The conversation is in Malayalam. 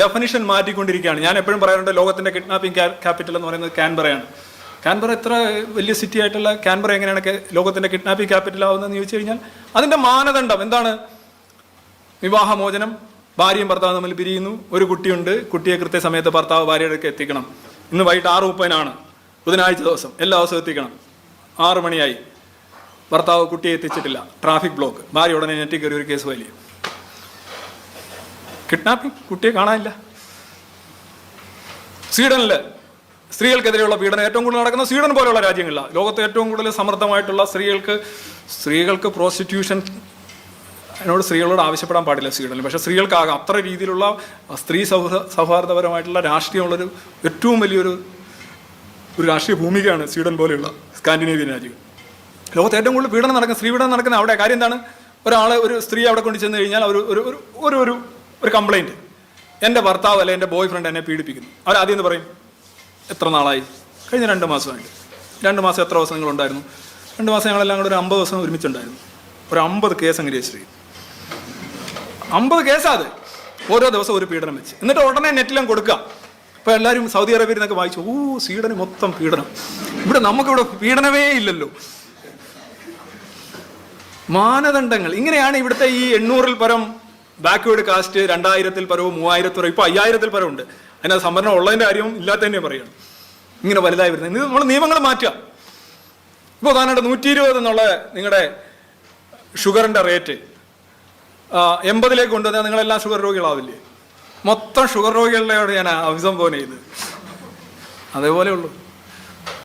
ഡെഫിനിഷൻ മാറ്റിക്കൊണ്ടിരിക്കുകയാണ്. ഞാൻ എപ്പോഴും പറയാറുണ്ട് ലോകത്തിന്റെ കിഡ്നാപ്പിംഗ് ക്യാപിറ്റൽ എന്ന് പറയുന്നത് കാൻബറയാണ്. കാൻബറ എത്ര വലിയ സിറ്റി ആയിട്ടുള്ള കാൻബറ എങ്ങനെയാണ് ലോകത്തിന്റെ കിഡ്നാപ്പിംഗ് ക്യാപിറ്റൽ ആവുന്നതെന്ന് ചോദിച്ചു കഴിഞ്ഞാൽ അതിന്റെ മാനദണ്ഡം എന്താണ്? വിവാഹമോചനം ഭാര്യയും ഭർത്താവും തമ്മിൽ പിരിയുന്നു ഒരു കുട്ടിയുണ്ട് കുട്ടിയെ കൃത്യസമയത്ത് ഭർത്താവ് ഭാര്യയുടെ എത്തിക്കണം. ഇന്ന് വൈകിട്ട് ആറ് മുപ്പതിനാണ് ബുധനാഴ്ച ദിവസം എല്ലാ ദിവസവും എത്തിക്കണം. ആറു മണിയായി. ഭർത്താവ് കുട്ടിയെ എത്തിച്ചിട്ടില്ല ട്രാഫിക് ബ്ലോക്ക് ഭാര്യ ഉടനെ നെറ്റി കയറി ഒരു കേസ് വലിയ കിഡ്നാപ്പിംഗ്? കുട്ടിയെ കാണാനില്ല. സ്വീഡനിൽ സ്ത്രീകൾക്കെതിരെയുള്ള പീഡനം ഏറ്റവും കൂടുതൽ നടക്കുന്ന സ്വീഡൻ പോലെയുള്ള രാജ്യങ്ങളിലാണ് ലോകത്ത് ഏറ്റവും കൂടുതൽ സമൃദ്ധമായിട്ടുള്ള സ്ത്രീകൾക്ക് സ്ത്രീകൾക്ക് പ്രോസ്റ്റിറ്റ്യൂഷൻ അതിനോട് സ്ത്രീകളോട് ആവശ്യപ്പെടാൻ പാടില്ല സ്വീഡനിൽ. പക്ഷേ സ്ത്രീകൾക്കാകാം അത്ര രീതിയിലുള്ള സ്ത്രീ സൗഹൃദ സൗഹാർദ്ദപരമായിട്ടുള്ള രാഷ്ട്രീയമുള്ളൊരു ഏറ്റവും വലിയൊരു ഒരു രാഷ്ട്രീയ ഭൂമികയാണ് സ്വീഡൻ പോലെയുള്ള സ്കാൻഡിനേവിയൻ രാജ്യങ്ങൾ ലോകത്ത് ഏറ്റവും കൂടുതൽ പീഡനം നടക്കുന്ന സ്ത്രീ പീഡനം നടക്കുന്ന അവിടെ കാര്യം എന്താണ്? ഒരാൾ ഒരു സ്ത്രീ അവിടെ കൊണ്ട് ചെന്ന് കഴിഞ്ഞാൽ ഒരു ഒരു ഒരു ഒരു കംപ്ലൈന്റ് എന്റെ ഭർത്താവ് അല്ലെ എന്റെ ബോയ് ഫ്രണ്ട് എന്നെ പീഡിപ്പിക്കുന്നു. അവർ ആദ്യം എന്ന് പറയും? എത്ര നാളായി? കഴിഞ്ഞ രണ്ട് മാസമായിട്ട്. രണ്ട് മാസം എത്ര ദിവസം നിങ്ങളുണ്ടായിരുന്നു രണ്ട് മാസം ഞങ്ങളെല്ലാം കൂടെ ഒരു അമ്പത് ദിവസം ഒരുമിച്ചുണ്ടായിരുന്നു. ഒരു അമ്പത് കേസ് അങ്ങ് രജിസ്റ്റർ ചെയ്തു. അമ്പത് കേസാ അത്. ഓരോ ദിവസം ഒരു പീഡനം വെച്ച്. എന്നിട്ട് ഉടനെ നെറ്റിലും കൊടുക്കുക. അപ്പോൾ എല്ലാവരും സൗദി അറേബ്യയിൽ നിന്നൊക്കെ വായിച്ചു. ഓ സ്വീഡന് മൊത്തം പീഡനം. ഇവിടെ നമുക്കിവിടെ പീഡനമേ ഇല്ലല്ലോ. മാനദണ്ഡങ്ങൾ. ഇങ്ങനെയാണ് ഇവിടുത്തെ ഈ എണ്ണൂറിൽ പരം ബാക്ക്വേർഡ് കാസ്റ്റ് രണ്ടായിരത്തിൽ പരവും മൂവായിരത്തിൽ പരവും ഇപ്പൊ അയ്യായിരത്തിൽ പരവുണ്ട്. അതിനകത്ത് സംവരണം ഉള്ളതിന്റെ കാര്യവും ഇല്ലാത്തതന്നെ പറയണം ഇങ്ങനെ വലുതായി വരുന്നത്. ഇത് നമ്മൾ നിയമങ്ങൾ മാറ്റുക. ഇപ്പോൾ ഉദാഹരണമായിട്ട് നൂറ്റി ഇരുപത് എന്നുള്ള നിങ്ങളുടെ ഷുഗറിന്റെ റേറ്റ് എൺപതിലേക്ക് കൊണ്ടുവന്നാൽ നിങ്ങളെല്ലാം ഷുഗർ രോഗികളാവില്ലേ? മൊത്തം ഷുഗർ രോഗികളുടെയോട് ഞാൻ അഭിസംബോധന ചെയ്ത് അതേപോലെ ഉള്ളൂ